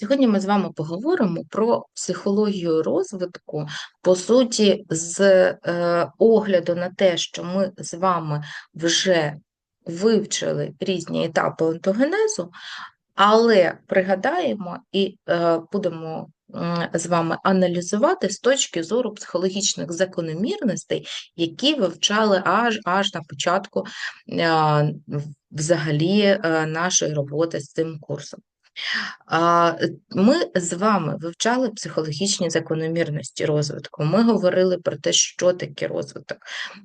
Сьогодні ми з вами поговоримо про психологію розвитку, по суті, з е, огляду на те, що ми з вами вже вивчили різні етапи онтогенезу, але пригадаємо і е, будемо з вами аналізувати з точки зору психологічних закономірностей, які вивчали аж аж на початку е, взагалі нашої роботи з цим курсом. А, Ми з вами вивчали психологічні закономірності розвитку. Ми говорили про те, що таке розвиток.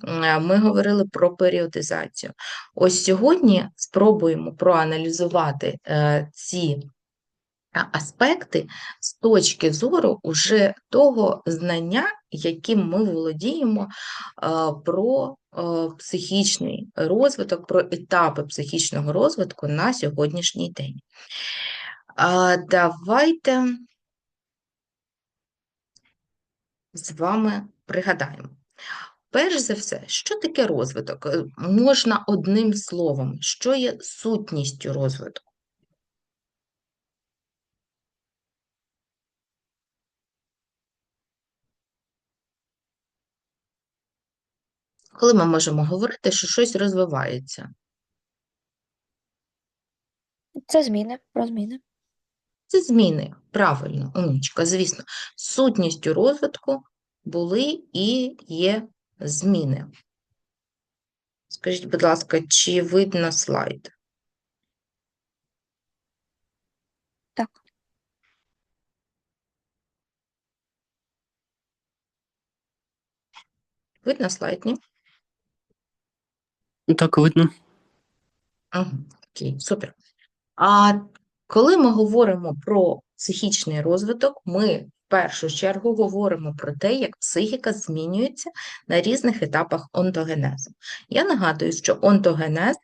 Е, Ми говорили про періодизацію. Ось сьогодні спробуємо проаналізувати е, ці аспекти з точки зору уже того знання, яким ми володіємо е, про психічний розвиток, про етапи психічного розвитку на сьогоднішній день. А, Давайте з вами пригадаємо. Перш за все, що таке розвиток? Е, можна одним словом, що є сутністю розвитку? Коли ми можемо говорити, що щось розвивається? Це зміни, про зміни. Це зміни, правильно, умнічка, звісно, сутністю розвитку були і є зміни. Скажіть, будь ласка, чи видно слайд? Так. Видно слайд, ні? Так, видно. Окей, супер. А коли ми говоримо про психічний розвиток, ми в першу чергу говоримо про те, як психіка змінюється на різних етапах онтогенезу. Я нагадую, що онтогенез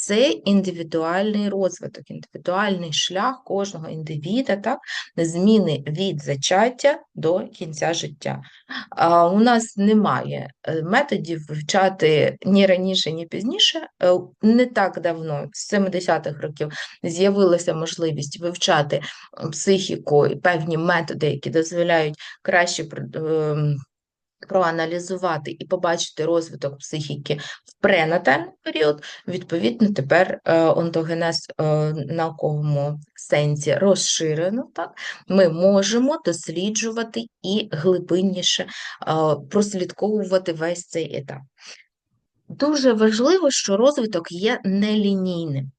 це індивідуальний розвиток, індивідуальний шлях кожного індивіда, так, зміни від зачаття до кінця життя. А У нас немає е, методів вивчати ні раніше, ні пізніше. Е, не так давно, з 70-х років, з'явилася можливість вивчати психіку і певні методи, які дозволяють краще ем, проаналізувати і побачити розвиток психіки в пренатальний період, відповідно, тепер е, онтогенез е, науковому сенсі розширено, так, ми можемо досліджувати і глибинніше е, прослідковувати весь цей етап. Дуже важливо, що розвиток є нелінійним.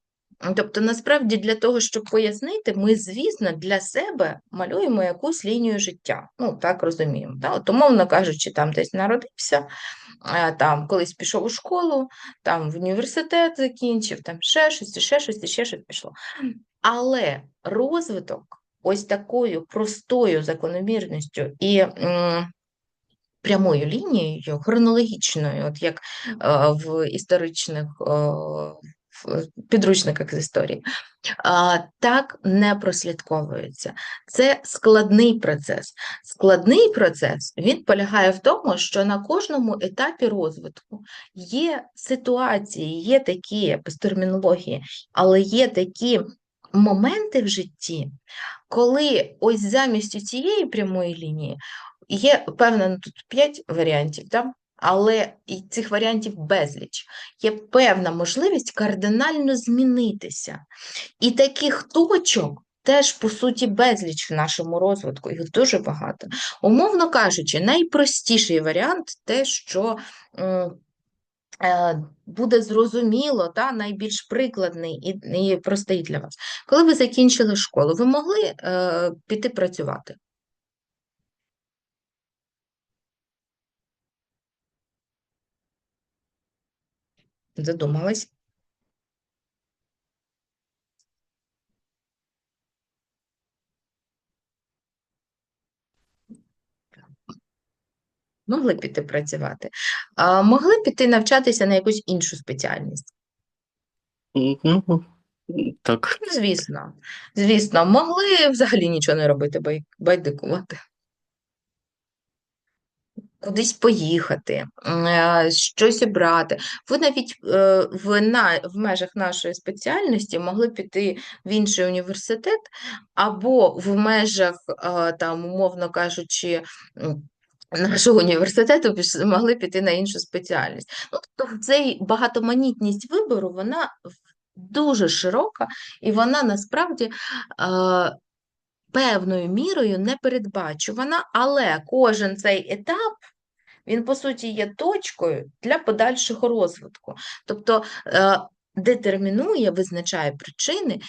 Тобто, насправді, для того, щоб пояснити, ми, звісно, для себе малюємо якусь лінію життя. Ну, так розуміємо. Да? От, умовно кажучи, там десь народився, там колись пішов у школу, там в університет закінчив, там ще щось, ще щось, ще щось пішло. Але розвиток ось такою простою закономірністю і прямою лінією, хронологічною, от як е, в історичних. Е, в підручниках з історії, так не прослідковується. Це складний процес. Складний процес він полягає в тому, що на кожному етапі розвитку є ситуації, є такі без термінології, але є такі моменти в житті, коли ось замість цієї прямої лінії є певно, тут 5 варіантів. Да? Але цих варіантів безліч. Є певна можливість кардинально змінитися. І таких точок теж, по суті, безліч в нашому розвитку, їх дуже багато. Умовно кажучи, найпростіший варіант те, що. Е, буде зрозуміло, та, найбільш прикладний і і простий для вас. Коли ви закінчили школу, ви могли е, піти працювати? Задумалась? Могли піти працювати. А Могли піти навчатися на якусь іншу спеціальність? Ну, так. Звісно, звісно, могли взагалі нічого не робити, байдикувати. Кудись поїхати, е, щось обрати. Ви навіть е, в, на, в межах нашої спеціальності могли піти в інший університет, або в межах, е, там, умовно кажучи, нашого університету могли піти на іншу спеціальність. Ну, тобто цей багатоманітність вибору, вона дуже широка, і вона насправді певною мірою непередбачувана, але кожен цей етап, він, по суті, є точкою для подальшого розвитку. Тобто е, детермінує, визначає причини,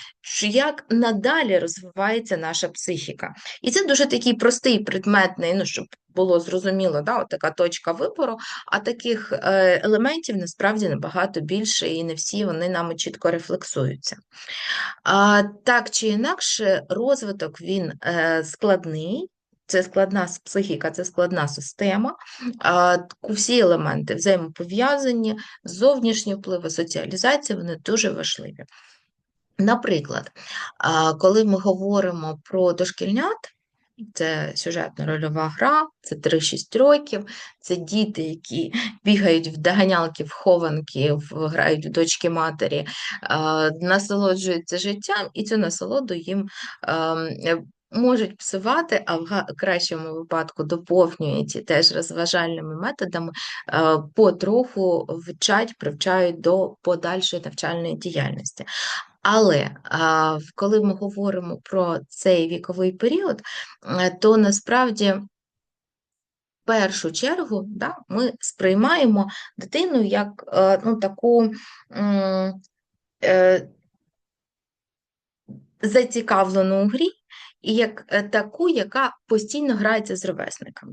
як надалі розвивається наша психіка. І це дуже такий простий предметний, ну, щоб було зрозуміло, да, от така точка вибору, а таких е, елементів насправді набагато більше, і не всі вони нами чітко рефлексуються. А, так чи інакше, розвиток він е, складний. Це складна психіка, це складна система. Всі елементи взаємопов'язані, зовнішні впливи, соціалізація, вони дуже важливі. Наприклад, коли ми говоримо про дошкільнят, це сюжетна рольова гра, це 3-6 років, це діти, які бігають в доганялки, в хованки, грають в дочки матері, насолоджуються життям, і цю насолоду їм е, можуть псувати, а в кращому випадку доповнюють теж розважальними методами, потроху вчать, привчають до подальшої навчальної діяльності. Але коли ми говоримо про цей віковий період, е, то насправді в першу чергу да, ми сприймаємо дитину як е, ну, таку е, зацікавлену у грі, і як таку, яка постійно грається з ровесниками.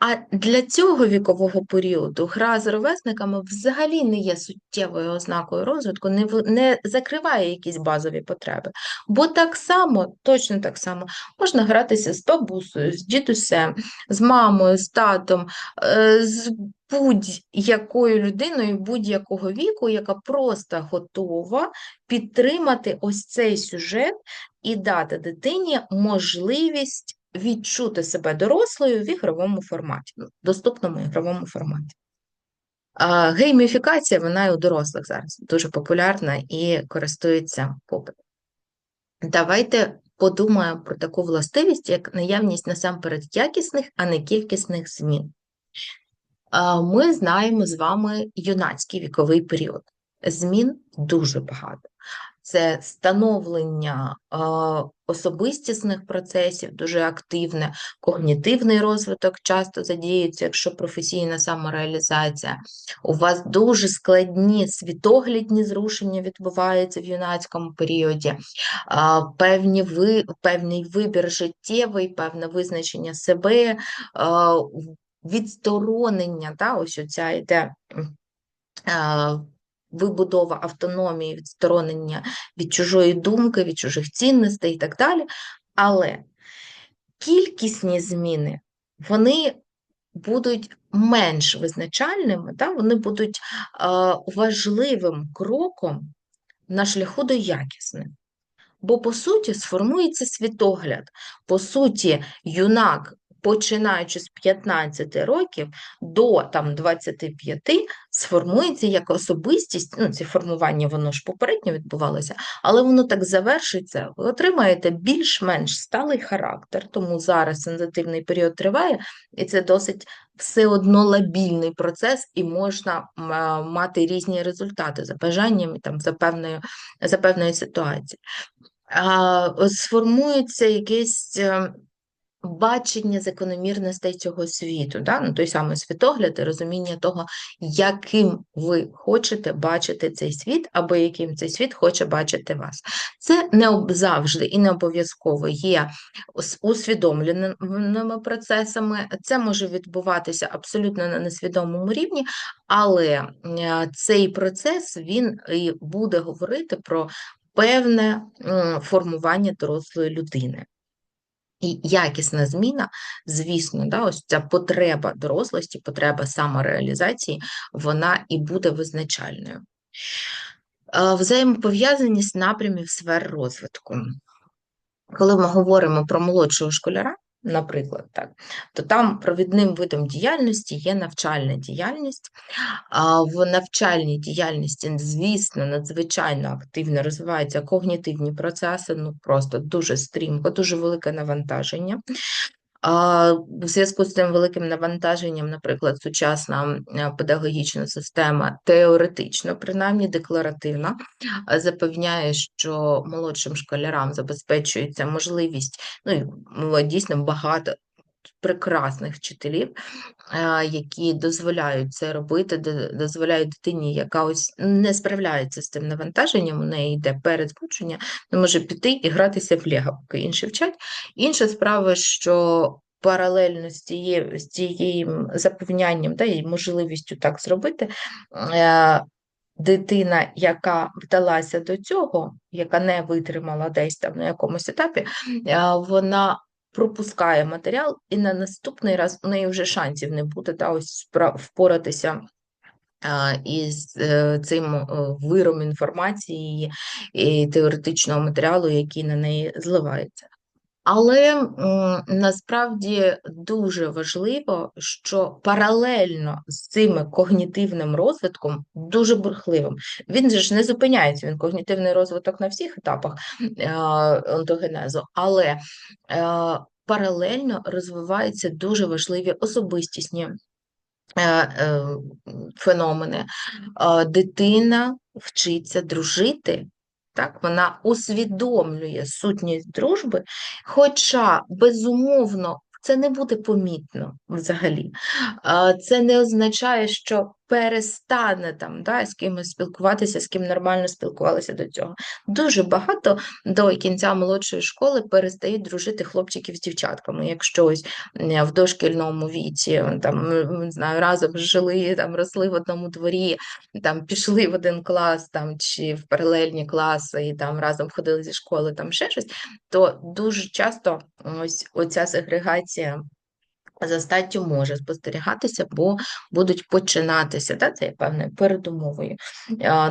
А для цього вікового періоду гра з ровесниками взагалі не є суттєвою ознакою розвитку, не, не закриває якісь базові потреби. Бо так само, точно так само, можна гратися з бабусею, з дідусем, з мамою, з татом, е, з будь-якою людиною будь-якого віку, яка просто готова підтримати ось цей сюжет і дати дитині можливість відчути себе дорослою в ігровому форматі, ну, доступному ігровому форматі. Гейміфікація, вона і у дорослих зараз дуже популярна і користується попитом. Давайте подумаємо про таку властивість, як наявність насамперед якісних, а не кількісних змін. Ми знаємо з вами юнацький віковий період. Змін дуже багато. Це становлення особистісних процесів, дуже активне, когнітивний розвиток часто задіюється, якщо професійна самореалізація. У вас дуже складні світоглядні зрушення відбуваються в юнацькому періоді, певні ви, певний вибір життєвий, певне визначення себе, відсторонення, да, ось оця йде. Вибудова автономії, відсторонення від чужої думки, від чужих цінностей і так далі. Але кількісні зміни, вони будуть менш визначальними, да? вони будуть е, важливим кроком на шляху до якісних. Бо, по суті, сформується світогляд. По суті, юнак, починаючи з 15 років до там, 25, сформується як особистість. Ну, це формування, воно ж попередньо відбувалося, але воно так завершиться. Ви отримаєте більш-менш сталий характер, тому зараз сензитивний період триває, і це досить все одно лабільний процес, і можна мати різні результати за бажанням і там за певною, за певної ситуації а, сформується якесь е, бачення закономірностей цього світу, да? ну, той самий світогляд і розуміння того, яким ви хочете бачити цей світ, або яким цей світ хоче бачити вас. Це не завжди і не обов'язково є ус- усвідомленими процесами. Це може відбуватися абсолютно на несвідомому рівні, але е, цей процес він і буде говорити про певне формування дорослої людини. І якісна зміна, звісно, да, ось ця потреба дорослості, потреба самореалізації, вона і буде визначальною. Е, Взаємопов'язаність напрямів сфер розвитку. Коли ми говоримо про молодшого школяра, наприклад, так, то там провідним видом діяльності є навчальна діяльність. В навчальній діяльності, звісно, надзвичайно активно розвиваються когнітивні процеси, ну просто дуже стрімко, дуже велике навантаження. У зв'язку з цим великим навантаженням, наприклад, сучасна е, педагогічна система теоретично, принаймні декларативна, е, запевняє, що молодшим школярам забезпечується можливість, ну дійсно багато прекрасних вчителів, е, які дозволяють це робити, дозволяють дитині, яка ось не справляється з цим навантаженням, у неї йде перезбудження, не може піти і гратися в лего, поки інші вчать. Інша справа, що паралельно з тією, з тією запевнянням та, і можливістю так зробити, е, дитина, яка вдалася до цього, яка не витримала десь там на якомусь етапі, е, вона пропускає матеріал, і на наступний раз у неї вже шансів не буде та, ось впоратися із е, цим е, виром інформації і теоретичного матеріалу, який на неї зливається. Але насправді дуже важливо, що паралельно з цим когнітивним розвитком, дуже бурхливим, він же ж не зупиняється, він когнітивний розвиток на всіх етапах е, онтогенезу, але е, паралельно розвиваються дуже важливі особистісні е, е, феномени. Е, Дитина вчиться дружити, так, вона усвідомлює сутність дружби, хоча, безумовно, це не буде помітно взагалі. Це не означає, що перестане там, да, з кимось спілкуватися, з ким нормально спілкувалися до цього. Дуже багато до кінця молодшої школи перестають дружити хлопчиків з дівчатками, якщо ось в дошкільному віці там не знаю, разом жили, там росли в одному дворі, там пішли в один клас, там чи в паралельні класи, і там разом ходили зі школи, там ще щось, то дуже часто ось оця сегрегація. За статтю може спостерігатися, бо будуть починатися, да, це є певною передумовою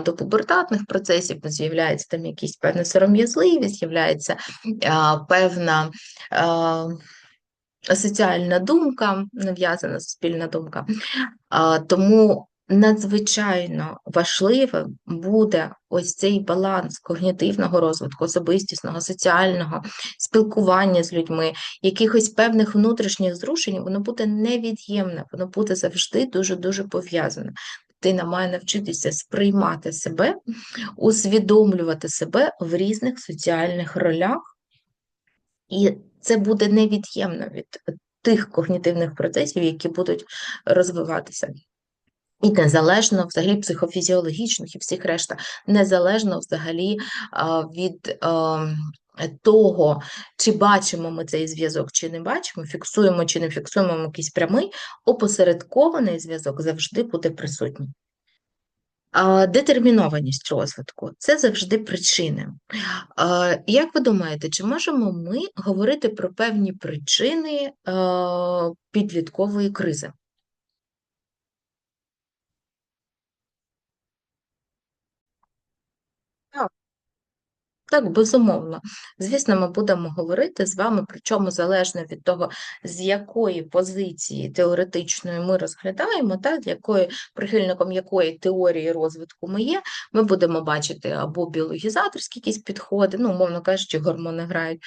до пубертатних процесів, з'являється там якісь певна сором'язливість, з'являється певна соціальна думка, нав'язана суспільна думка. Тому надзвичайно важливим буде ось цей баланс когнітивного розвитку, особистісного, соціального, спілкування з людьми, якихось певних внутрішніх зрушень, воно буде невід'ємне, воно буде завжди дуже-дуже пов'язане. Дитина має навчитися сприймати себе, усвідомлювати себе в різних соціальних ролях, і це буде невід'ємно від тих когнітивних процесів, які будуть розвиватися. І незалежно взагалі психофізіологічних і всіх решта, незалежно взагалі від того, чи бачимо ми цей зв'язок, чи не бачимо, фіксуємо чи не фіксуємо якийсь прямий, опосередкований зв'язок завжди буде присутній. Детермінованість розвитку це завжди причини. Як ви думаєте, чи можемо ми говорити про певні причини підліткової кризи? Так, безумовно. Звісно, ми будемо говорити з вами, причому залежно від того, з якої позиції теоретичної ми розглядаємо, та, якої прихильником якої теорії розвитку ми є, ми будемо бачити або біологізаторські якісь підходи, ну, умовно кажучи, гормони грають,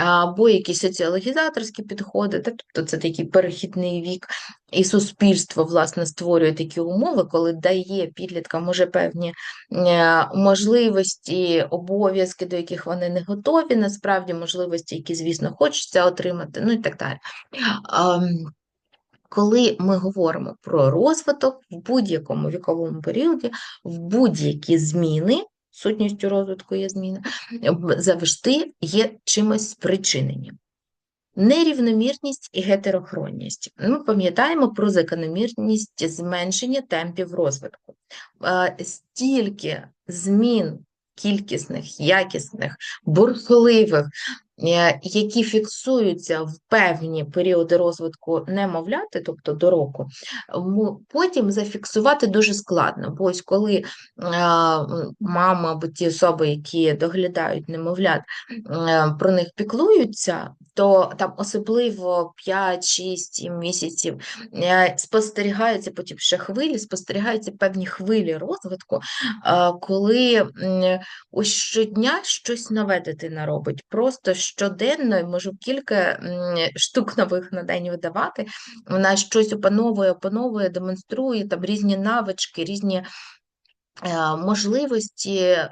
або якісь соціологізаторські підходи, та, тобто це такий перехідний вік, і суспільство, власне, створює такі умови, коли дає підліткам уже певні е, можливості, обов'язки, до яких вони не готові, насправді можливості, які, звісно, хочеться отримати, ну і так далі. Коли ми говоримо про розвиток в будь-якому віковому періоді, в будь-які зміни, сутністю розвитку є зміни, завжди є чимось спричинені. Нерівномірність і гетерохронність. Ми пам'ятаємо про закономірність зменшення темпів розвитку. Стільки змін кількісних, якісних, бурхливих які фіксуються в певні періоди розвитку немовляти, тобто до року, потім зафіксувати дуже складно. Бо ось коли е, мама або ті особи, які доглядають немовлят, е, про них піклуються, то там особливо 5-6 місяців е, спостерігаються потім ще хвилі, спостерігаються певні хвилі розвитку, е, коли ось щодня щось нове дитина робить. Просто щоденно, можу кілька штук нових на день видавати. Вона щось опановує, опановує, демонструє там різні навички, різні е, можливості е,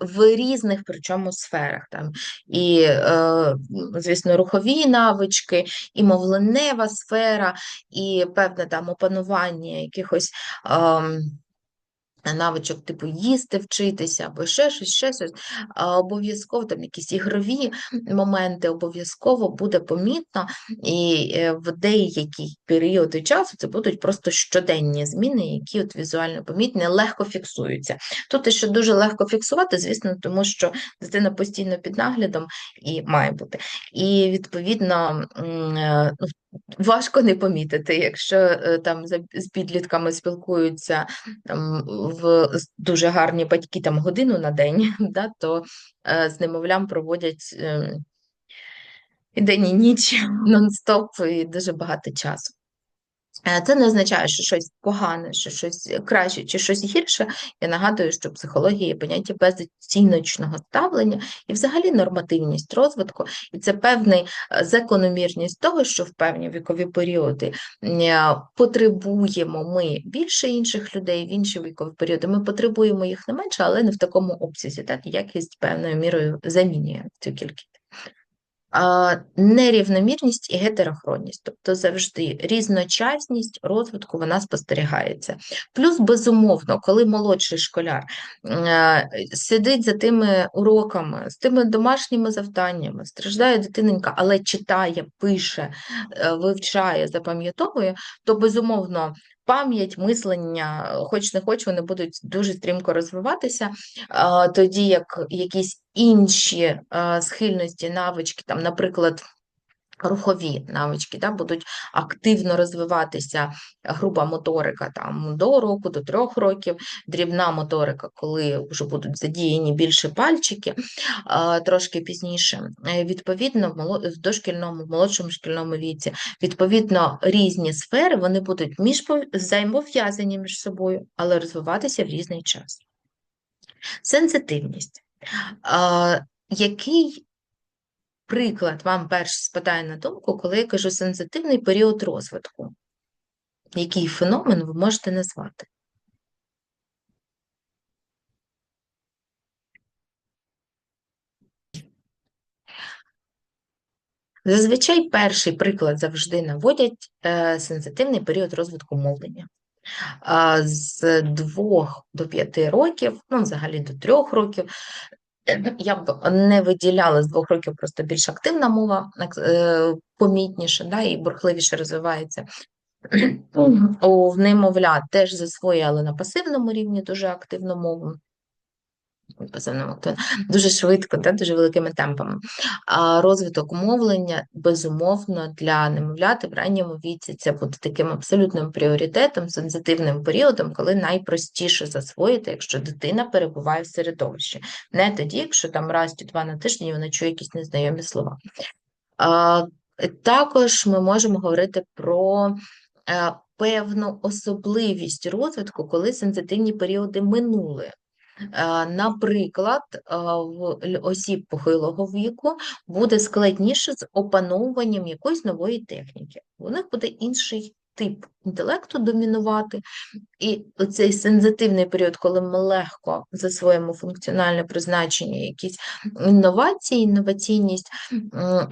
в різних причому сферах. Там і, е, звісно, рухові навички, і мовленева сфера, і певне там опанування якихось. Навичок типу їсти, вчитися, або ще щось, ще щось, обов'язково там якісь ігрові моменти обов'язково буде помітно, і е, в деякі періоди часу це будуть просто щоденні зміни, які от візуально помітні, легко фіксуються. Тут ще дуже легко фіксувати, звісно, тому що дитина постійно під наглядом і має бути. І відповідно е, ну, важко не помітити, якщо е, там з підлітками спілкуються там, в дуже гарні батьки там годину на день, да, то е, з немовлям проводять е, день, і ніч нон-стоп і дуже багато часу. Е, Це не означає, що щось погане, що щось краще чи щось гірше. Я нагадую, що психологія є поняття безоціночного ставлення і взагалі нормативність розвитку, і це певний е, закономірність того, що в певні вікові періоди е, потребуємо ми більше інших людей, в інші вікові періоди ми потребуємо їх не менше, але не в такому обсязі. Так, якість певною мірою замінює цю кількість. Нерівномірність і гетерохронність, тобто завжди різночасність розвитку вона спостерігається. Плюс, безумовно, коли молодший школяр е, сидить за тими уроками, з тими домашніми завданнями, страждає дитиненька, але читає, пише, е, вивчає, запам'ятовує, то безумовно. Пам'ять, мислення, хоч не хоч, вони будуть дуже стрімко розвиватися, тоді як якісь інші схильності, навички, там, наприклад, рухові навички, да, будуть активно розвиватися груба моторика там, до року, до трьох років, дрібна моторика, коли вже будуть задіяні більше пальчики, трошки пізніше. Е, Відповідно, в дошкільному, в молодшому шкільному віці, відповідно, різні сфери вони будуть між взаємов'язані між собою, але розвиватися в різний час. Сенситивність. Який приклад вам перш спадає на думку, коли я кажу сенситивний період розвитку? Який феномен ви можете назвати? Зазвичай перший приклад завжди наводять е, сенситивний період розвитку мовлення. З двох до п'яти років, ну, взагалі до трьох років, я б не виділяла з двох років просто більш активна мова, е, помітніше, да, і бурхливіше розвивається. У немовлят теж засвоїли на пасивному рівні дуже активну мову. Пасивному активно, дуже швидко, да, дуже великими темпами. А розвиток мовлення, безумовно, для немовляти в ранньому віці це буде таким абсолютним пріоритетом, сенситивним періодом, коли найпростіше засвоїти, якщо дитина перебуває в середовищі. Не тоді, якщо там раз чи два на тиждень вона чує якісь незнайомі слова. А, також ми можемо говорити про е, певну особливість розвитку, коли сенситивні періоди минули. Е, Наприклад, е, в осіб похилого віку буде складніше з опановуванням якоїсь нової техніки. У них буде інший тип інтелекту домінувати, і цей сензитивний період, коли ми легко засвоїмо функціональне призначення, якісь інновації, інноваційність,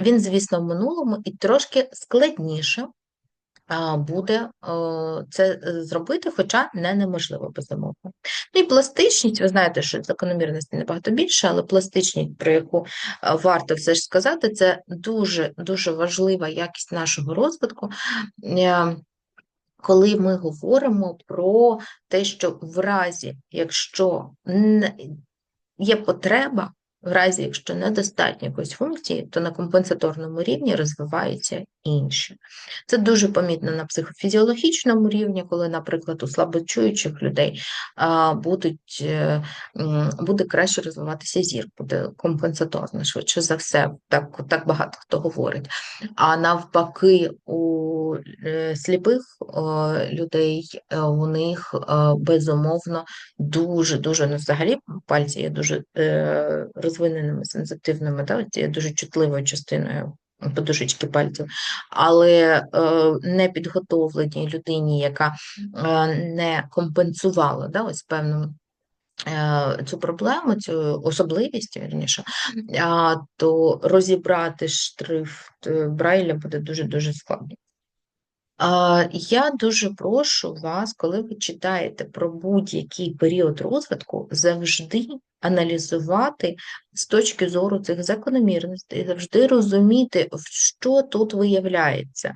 він, звісно, в минулому і трошки складніше буде е, це е, зробити, хоча не неможливо, безумовно. Ну і пластичність, ви знаєте, що закономірності набагато більше, але пластичність, про яку е, варто все ж сказати, це дуже дуже важлива якість нашого розвитку. Коли ми говоримо про те, що в разі, якщо є потреба В разі, якщо недостатньо якоїсь функції, то на компенсаторному рівні розвиваються інші. Це дуже помітно на психофізіологічному рівні, коли, наприклад, у слабочуючих людей будуть, е, буде краще розвиватися зір, буде компенсаторно, швидше за все, так, так багато хто говорить. А навпаки, у е, сліпих людей е, у них безумовно дуже дуже ну, взагалі пальці є дуже е, розвиненими сенситивними, да, є дуже чутливою частиною подушечки пальців, але е, непідготовленій людині, яка е, не компенсувала да, ось певну е, цю проблему, цю особливість, вірніше, то розібрати шрифт е, Брайля буде дуже-дуже складно. Я дуже прошу вас, коли ви читаєте про будь-який період розвитку, завжди аналізувати з точки зору цих закономірностей, завжди розуміти, що тут виявляється.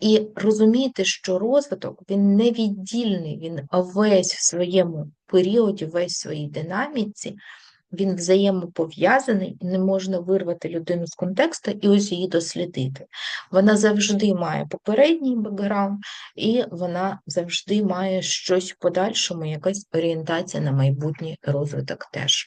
І розуміти, що розвиток він невіддільний, він весь в своєму періоді, весь в своїй динаміці, він взаємопов'язаний, і не можна вирвати людину з контексту і ось її дослідити. Вона завжди має попередній бекграунд, і вона завжди має щось в подальшому, якась орієнтація на майбутній розвиток теж.